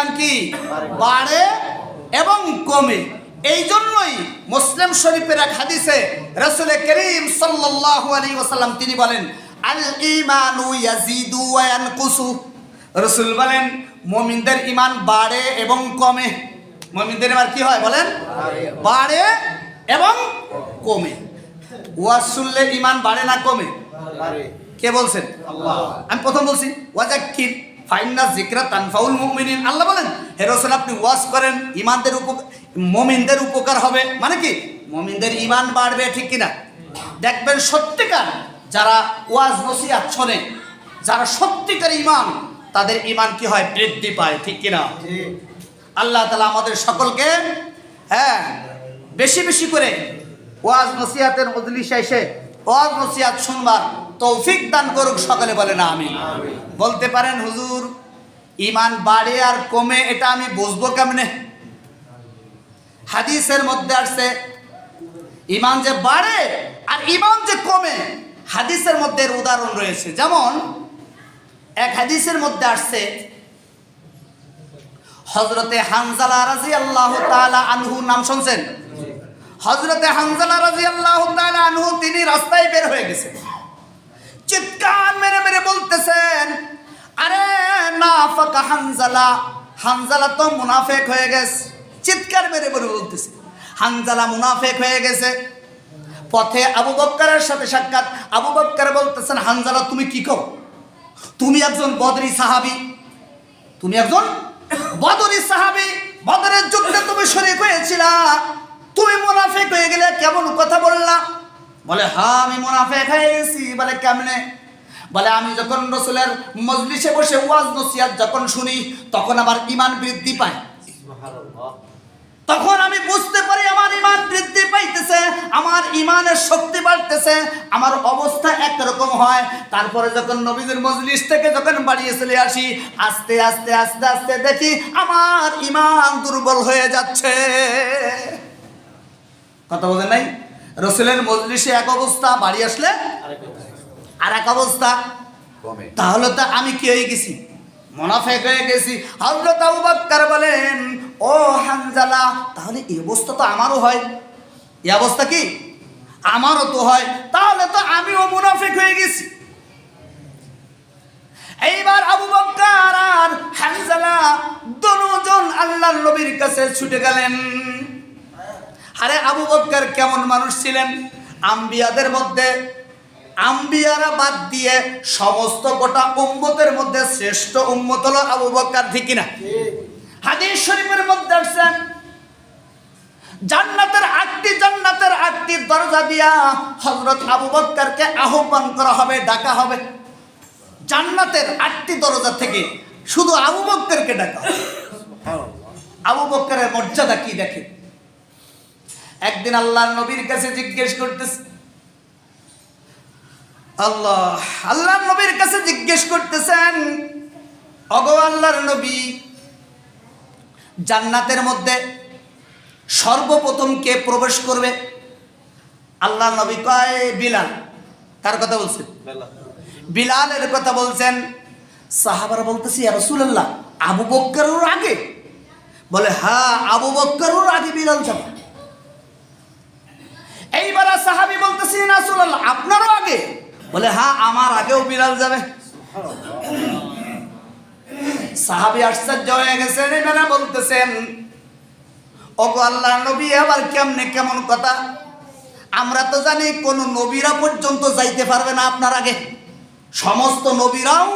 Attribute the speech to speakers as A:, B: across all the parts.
A: ইমান কি? বাড়ে এবং কমে। এই জন্যই মুসলিম শরীফের এক হাদিসে রসুল করিম সাল্লাল্লাহু আলাইহি ওয়াসাল্লাম তিনি বলেন আল ইমানু ইয়াজিদু রসুল বলেন মমিনদের ইমান বাড়ে এবং কমে। মমিনদের ইমান কি হয় বলেন? বাড়ে এবং কমে। ওয়াজ শুনলে ইমান বাড়ে না কমে? কে বলছেন? আমি প্রথম বলছি ওয়াজাক্কির। ফাইন্না জিকরা তানফাউল মুমিনিন। আল্লাহ বলেন, হে রাসূল, আপনি ওয়াজ করেন ইমানদের উপকার মুমিনদের উপকার হবে। মানে কি? মমিনদের ইমান বাড়বে, ঠিক কিনা? দেখবেন সত্যিকার যারা ওয়াজ নসিহাত শোনে, যারা সত্যিকার ইমান তাদের ইমান কি হয়? বৃদ্ধি পায়, ঠিক কিনা? আল্লাহ তালা আমাদের সকলকে হ্যাঁ বেশি বেশি করে ওয়াজ নসিহাতের মজলিসে এসে ওয়াজ নসিহাত শুনবার তৌফিক দান করুক, সকলে বলে না আমি বলতে পারেন, হুজুর ইমান বাড়ে আর কমে, এটা আমি বুঝব কেমনে? হাদিসের মধ্যে আসছে ইমান যে বাড়ে আর ইমান যে কমে, হাদিসের মধ্যে উদাহরণ রয়েছে। যেমন, এক হাদিসের মধ্যে আসছে হজরতে হানজালা রাজি আল্লাহ আনহু নাম শুনছেন? হজরতে হানজালা রাজি আল্লাহ আনহু, তিনি রাস্তায় বের হয়ে গেছেন। চিৎকার মেরে মেরে বলতেছেন আরে না ফাঁকা হানজালা হানজালা তো মুনাফেক হয়ে গেছে। চিৎকার মেরে মেরে বলতেছে, হানজালা মুনাফেক হয়ে গেছে। পথে আবু বক্কারের সাথে সাক্ষাৎ, আবু বক্কার বলতেছেন, হানজালা, তুমি কি করো তুমি একজন বদরি সাহাবি। তুমি একজন বদরি সাহাবি, বদরের যুদ্ধে তুমি শরীক হয়েছিলা। তুমি মুনাফেক হয়ে গেলে কেমন কথা বললা? বলে হ্যাঁ আমি মুনাফেক হয়েছি। বলে, কেমনে? বলে আমি যখন রসুলের মজলিসে বসে ওয়াজ নসিহাত যখন শুনি তখন আমার ইমান বৃদ্ধি পায়। তখন আমি বুঝতে পারি আমার ইমান বৃদ্ধি পাইতেছে আমার ইমানের শক্তি বাড়তেছে আমার অবস্থা একরকম হয়। তারপরে যখন নবীদের মজলিস থেকে যখন বাড়িয়ে চলে আসি আস্তে আস্তে আস্তে আস্তে দেখি আমার ইমান দুর্বল হয়ে যাচ্ছে। কথা বলেন নাই? রসুলের মজলিসে এক অবস্থা বাড়ি আসলে আর এক অবস্থা তাহলে তো আমি কি হয়ে গেছি? মোনাফেক হয়ে গেছি। হজরত আবু বলেন ও হানজালা তাহলে এই অবস্থা তো আমারও হয়। এই অবস্থা কি? আমারও তো হয়। তাহলে তো আমিও মুনাফিক হয়ে গেছি। এইবার আবু বকর আর হানজালা দুজন আল্লাহর নবীর কাছে ছুটে গেলেন। আরে আবু বকর কেমন মানুষ ছিলেন? আম্বিয়াদের মধ্যে আম্বিয়ারা বাদ দিয়ে সমস্ত গোটা উম্মতের মধ্যে শ্রেষ্ঠ উম্মত হলো আবু বকর ঠিক কিনা? হাদিস শরীফের মধ্যে আসছেন জান্নাতের আটটি জান্নাতের আটটি দরজা দিয়া হজরত আবু বক্করকে আহ্বান করা হবে ডাকা হবে। জান্নাতের আটটি দরজা থেকে শুধু আবু বক্করকে ডাকা হবে। আবু বক্করের মর্যাদা কি দেখে একদিন আল্লাহর নবীর কাছে জিজ্ঞেস করতেছে আল্লাহ আল্লাহর নবীর কাছে জিজ্ঞেস করতেছেন নবী, জান্নাতের মধ্যে সর্বপ্রথম কে প্রবেশ করবে? আল্লাহ নবী কয়, বিলাল। কার কথা বলছেন? বিলালের কথা বলছেন। সাহাবারা বলতেছি রসুল্লাহ আবু আগে? বলে হ্যাঁ আবু বক্করের আগে বিলাল যাবে। এইবার সাহাবি বলতেছি আগে বলে হ্যাঁ আমার আগেও বিলাল যাবে। সাহাবি আশ্চর্য হয়ে গেছেন এবারে বলতেছেন, ওগো আল্লাহ নবী আবার কেমনে কেমন কথা? আমরা তো জানি কোন নবীরা পর্যন্ত যাইতে পারবে না আপনার আগে। সমস্ত নবীরাও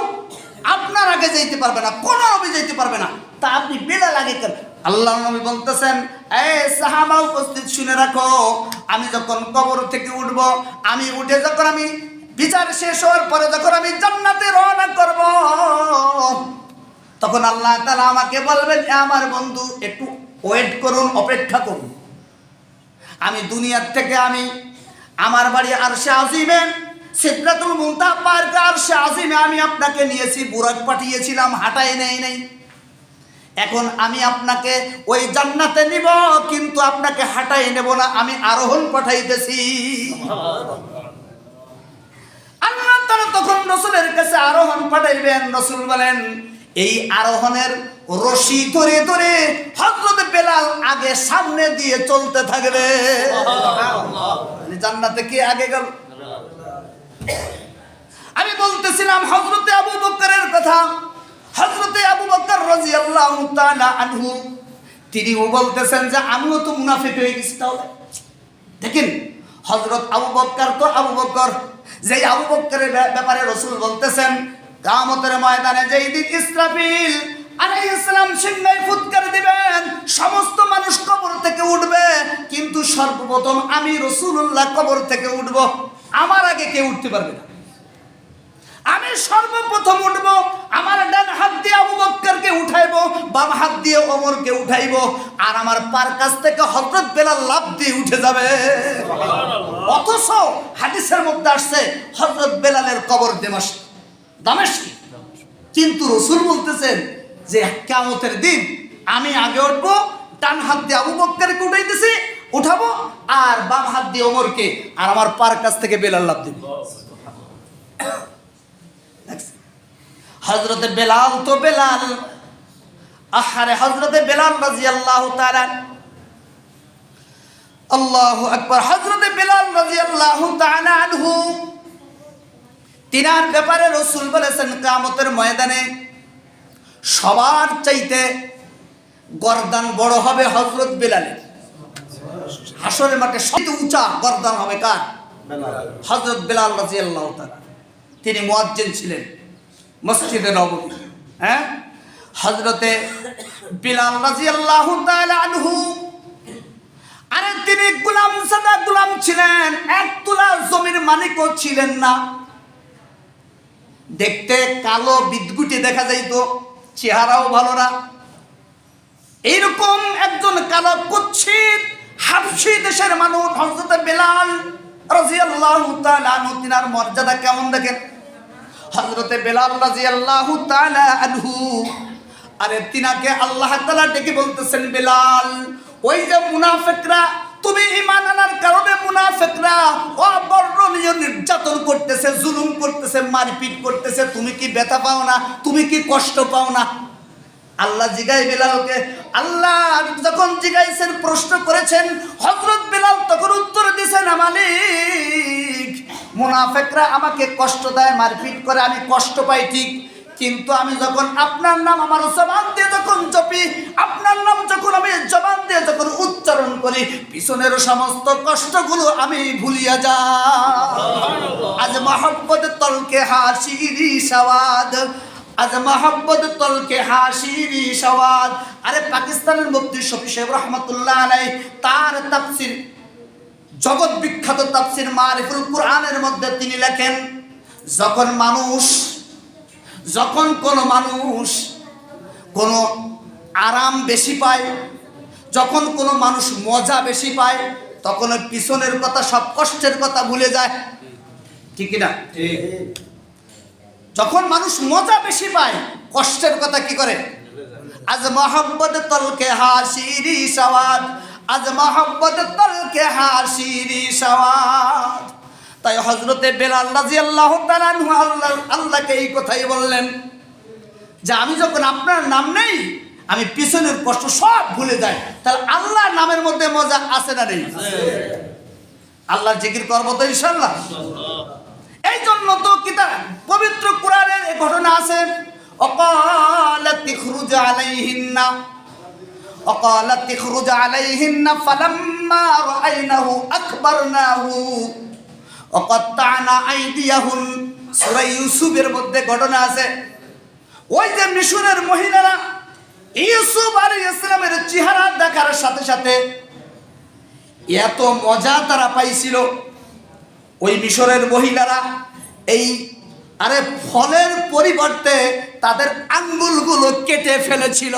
A: আপনার আগে যাইতে পারবে না, কোন নবী যাইতে পারবে না। তা আপনি বেলাল আগে কেন? আল্লাহ নবী বলতেছেন, এ সাহাবা, উপস্থিত শুনে রাখো, আমি যখন কবর থেকে উঠব, আমি উঠে যখন আমি বিচার শেষ হওয়ার পরে যখন আমি জান্নাতে রওনা করব, তখন আল্লাহ তাআলা আমাকে বলবেন, "এ আমার বন্ধু, একটু ওয়েট করুন, অপেক্ষা করুন। আমি দুনিয়ার থেকে আমি আমার বাড়ি আর সে আজিমে সিদ্ধাতুল মুন্তা পার্ক আর সে আজিমে আমি আপনাকে নিয়েছি, বুরাক পাঠিয়েছিলাম, হাঁটাই নেই নেই। এখন আমি আপনাকে ওই জান্নাতে নিব, কিন্তু আপনাকে হাঁটাই নেব না, আমি আরোহণ পাঠাইতেছি। আল্লাহ তাআলা তখন রসুলের কাছে আরোহণ পাঠাইবেন। রসুল বলেন, এই আরোহণের রশি ধরে ধরে হজরত বেলাল আগে সামনে দিয়ে চলতে থাকবে। জান্নাতে কে আগে গেল? আমি বলতেছিলাম হজরতে আবু বকরের কথা। হজরতে আবু বকর রাদিয়াল্লাহু তাআলা আনহু তিনিও বলতেছেন যে, আমিও তো মুনাফিক হয়ে গেছি তাহলে। দেখেন হজরত আবু বক্কর তো আবু বক্কর। যেই আবু বক্করের ব্যাপারে রসুল বলতেছেন কামতের ময়দানে যেই দিন ইসরাফিল ইসলাম ফুৎকার দিবেন, সমস্ত মানুষ কবর থেকে উঠবে। কিন্তু সর্বপ্রথম আমি রসুল্লাহ কবর থেকে উঠবো। আমার আগে কেউ উঠতে পারবে না। আমি সর্বপ্রথম উঠব আমার ডান হাত দিয়ে আবু বক্করকে উঠাইবো বাম হাত দিয়ে ওমরকে উঠাইবো আর আমার পার কাছ থেকে হযরত বেলাল লাভ দিয়ে উঠে যাবে। অথচ হাদিসের মধ্যে আসছে হযরত বেলালের কবর দেমাস দামেশকি কিন্তু রসুল বলতেছেন যে কিয়ামতের দিন আমি আগে উঠবো ডান হাত দিয়ে আবু বক্করকে উঠাইতেছি উঠাবো আর বাম হাত দিয়ে ওমরকে আর আমার পার কাছ থেকে বেলাল লাভ দিবে। হজরতে বেলাল তো বেলাল। আহারে হজরতে বেলাল রাজি আল্লাহ তারা আল্লাহ আকবর। হজরতে বেলাল রাজি আল্লাহ আনহু। তিনার ব্যাপারে রসুল বলেছেন কামতের ময়দানে সবার চাইতে গরদান বড় হবে হজরত বেলালের। হাসরের মাঠে সবচেয়ে উঁচা গরদান হবে কার? হজরত বেলাল রাজি আল্লাহ তিনি মুয়াজ্জিন ছিলেন। মসজিদে নববী হ্যাঁ? হজরতে বিলাল রাজি আল্লাহ আনহু। আরে তিনি গুলাম সাদা গুলাম ছিলেন, এক তুলা জমির মালিকও ছিলেন না। দেখতে কালো বিদগুটি দেখা যাইতো, চেহারাও ভালো না। এইরকম একজন কালো কুচ্ছিত হাফসি দেশের মানুষ হজরতে বেলাল রাজিয়াল্লাহু তাআলা তিনার মর্যাদা কেমন দেখেন? হজরতে বেলাল রাজিয়াল্লাহু তাআলা আনহু। আরে তিনাকে আল্লাহ তালা ডেকে বলতেছেন, বেলাল, ওই যে মুনাফেকরা, তুমি ইমান আনার কারণে মুনাফিকরা অবর্ণনীয় নির্যাতন করতেছে, জুলুম করতেছে, মারপিট করতেছে, তুমি কি ব্যথা পাও না? তুমি কি কষ্ট পাও না? আল্লাহ জিগাই বেলালকে, আল্লাহ যখন জিগাইছেন, প্রশ্ন করেছেন হজরত বেলাল তখন উত্তর দিছেন মালিক মুনাফেকরা আমাকে কষ্ট দেয়, মারপিট করে, আমি কষ্ট পাই ঠিক। কিন্তু আমি যখন আপনার নাম আমার জবান দিয়ে যখন জপি, আপনার নাম যখন আমি জবান দিয়ে যখন উচ্চারণ করি, পিছনের সমস্ত কষ্টগুলো আমি ভুলিয়া যা আজ মহব্বত তলকে হাসিরি সওয়াদ, আজ মহব্বত তলকে হাসিরি সওয়াদ। আরে পাকিস্তানের মুফতি শফি সাহেব রহমতুল্লাহ আলাই তার তাফসির জগৎ বিখ্যাত তাফসির মারিফুল কোরআনের মধ্যে তিনি লেখেন যখন মানুষ যখন কোনো মানুষ কোনো আরাম বেশি পায় যখন কোনো মানুষ মজা বেশি পায় তখন পিছনের কথা সব কষ্টের কথা ভুলে যায়। ঠিক না? যখন মানুষ মজা বেশি পায় কষ্টের কথা কি করে? আজ মোহাম্মদ তলকে হাসিরি সওয়াদ আজ মোহাম্মদ তলকে হাসিরি সওয়াদ তাই হজরতে বেলাল রাজি আল্লাহ আল্লাহ, আল্লাহকে এই কথাই বললেন যে আমি যখন আপনার নাম নেই, আমি পিছনের কষ্ট সব ভুলে যাই। তাহলে আল্লাহর নামের মধ্যে মজা আছে না নেই? আল্লাহর জিকির করব তো ইনশাল্লাহ এই জন্য তো কিতা পবিত্র কোরআনের ঘটনা আছে অকালাত ইখরুজ আলাইহিন্না অকালাত ইখরুজ আলাইহিন্না ফালাম্মা রাআইনাহু আকবারনাহু। অকত্তানা আইদিয়াহুন। সূরা ইউসুফের মধ্যে ঘটনা আছে। ওই যে মিশরের মহিলারা ইউসুফ আলাইহিস ইসলামের চেহারা দেখার সাথে সাথে এত মজা তারা পাইছিল। ওই মিশরের মহিলারা এই আরে ফলের পরিবর্তে তাদের আঙ্গুলগুলো কেটে ফেলেছিল।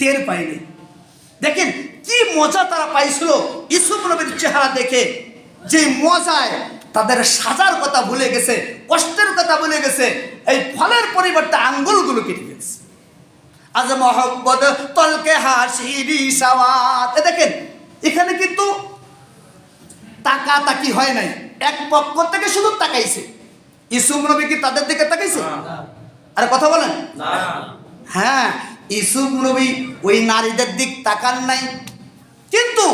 A: টের পাইনি দেখেন কি মজা তারা পাইছিল ইসুফ নবীর চেহারা দেখে। যে মজায় তাদের সাজার কথা ভুলে গেছে কষ্টের কথা ভুলে গেছে এই ফলের পরিবর্তে আঙ্গুলগুলো কেটে গেছে আজ মহব্বত তলকে হাসিরি সাওয়াত। এ দেখেন এখানে কিন্তু তাকা তাকি হয় নাই। এক পক্ষ থেকে শুধু তাকাইছে। ইসুম নবী কি তাদের দিকে তাকাইছে? আরে কথা বলেন। হ্যাঁ ইসুফ নবী ওই নারীদের দিক তাকান নাই। কিন্তু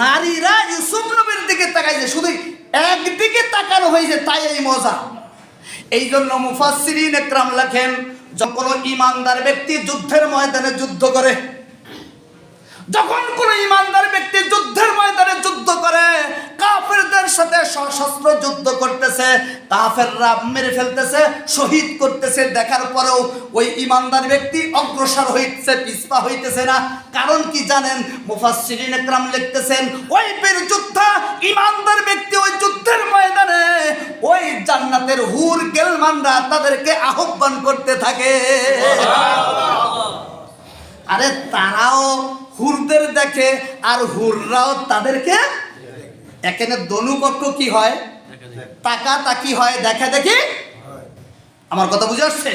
A: নারীরা ইসুফ নবীর দিকে তাকাইছে শুধু একদিকে তাকানো হয়েছে, তাই এই মজা। এই জন্য মুফাসির একরাম লেখেন, যখন ইমানদার ব্যক্তি যুদ্ধের ময়দানে যুদ্ধ করে যখন কোন ইমানদার ব্যক্তি যুদ্ধের ময়দানে যুদ্ধ করে কাফেরদের সাথে সশস্ত্র যুদ্ধ করতেছে কাফেররা মেরে ফেলতেছে শহীদ করতেছে দেখার পরেও ওই ইমানদার ব্যক্তি অগ্রসর হইতেছে পিছপা হইতেছে না। কারণ কি জানেন? মুফাসসিরিন একরাম লিখতেছেন ওই বীর যোদ্ধা ইমানদার ব্যক্তি ওই যুদ্ধের ময়দানে ওই জান্নাতের হুর গেলমানরা তাদেরকে আহ্বান করতে থাকে। আরে তারাও হুরদের দেখে আর হুররাও তাদেরকে এখানে দনুপক্ষ কি হয়? টাকা তাকি হয়? দেখা দেখি। আমার কথা বুঝে আসছে?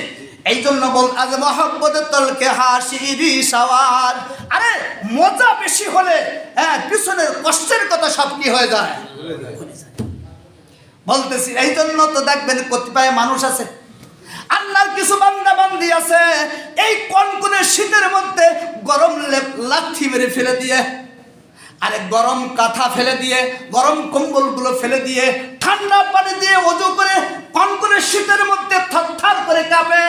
A: এই জন্য বল, আজ মহব্বতের তলকে হাসিরি সওয়ার আরে, মজা বেশি হলে হ্যাঁ পিছনের কষ্টের কথা সব কি হয়ে যায়? বলতেছি এই জন্য তো দেখবেন কতিপয় মানুষ আছে। আল্লাহর কিছু বান্দা বান্দি আছে। এই কনকনে শীতের মধ্যে গরম লেপ- লাথি মেরে ফেলে দিয়ে আরে গরম কাঁথা ফেলে দিয়ে, গরম কম্বলগুলো ফেলে দিয়ে ঠান্ডা পানি দিয়ে অজু করে কনকনে শীতের মধ্যে থরথর করে কাঁপে।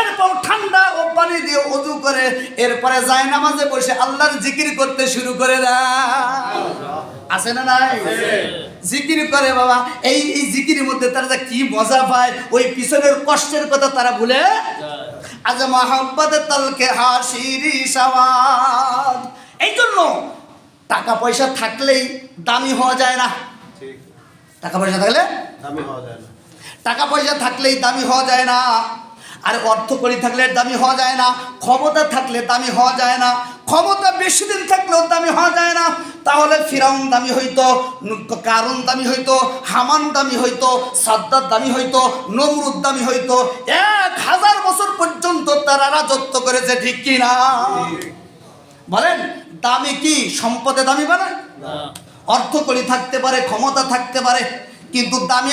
A: এরপর ঠান্ডা ও পানি দিয়ে অজু করে, এরপরে যায় নামাজে বসে আল্লাহর জিকির করতে শুরু করে আছে না নাই? জিকির করে বাবা, এই এই জিকিরের মধ্যে তারা কি মজা পায়, ওই পিছনের কষ্টের কথা তারা ভুলে আজ মহাব্বত তলকে হাসিরি সওয়াদ। এই জন্য টাকা পয়সা থাকলেই দামি হওয়া যায় না। টাকা পয়সা থাকলে?
B: দামি হওয়া যায় না।
A: টাকা পয়সা থাকলেই দামি হওয়া যায় না। আর অর্থ করি থাকলে দামি হওয়া যায় না। ক্ষমতা থাকলে দামি হওয়া যায় না। ক্ষমতা বেশি দিন থাকলেও দামি হওয়া যায় না। তাহলে ফিরাউন দামি হইতো কারণ দামি হইতো হামান দামি হইতো সাদ্দার দামি হইতো নমরুদ দামি হইতো। এক হাজার বছর পর্যন্ত তারা রাজত্ব করেছে ঠিক কি না? বলেন দামি কি? সম্পদে দামি বানায় অর্থ করি থাকতে পারে ক্ষমতা থাকতে পারে কিন্তু দামি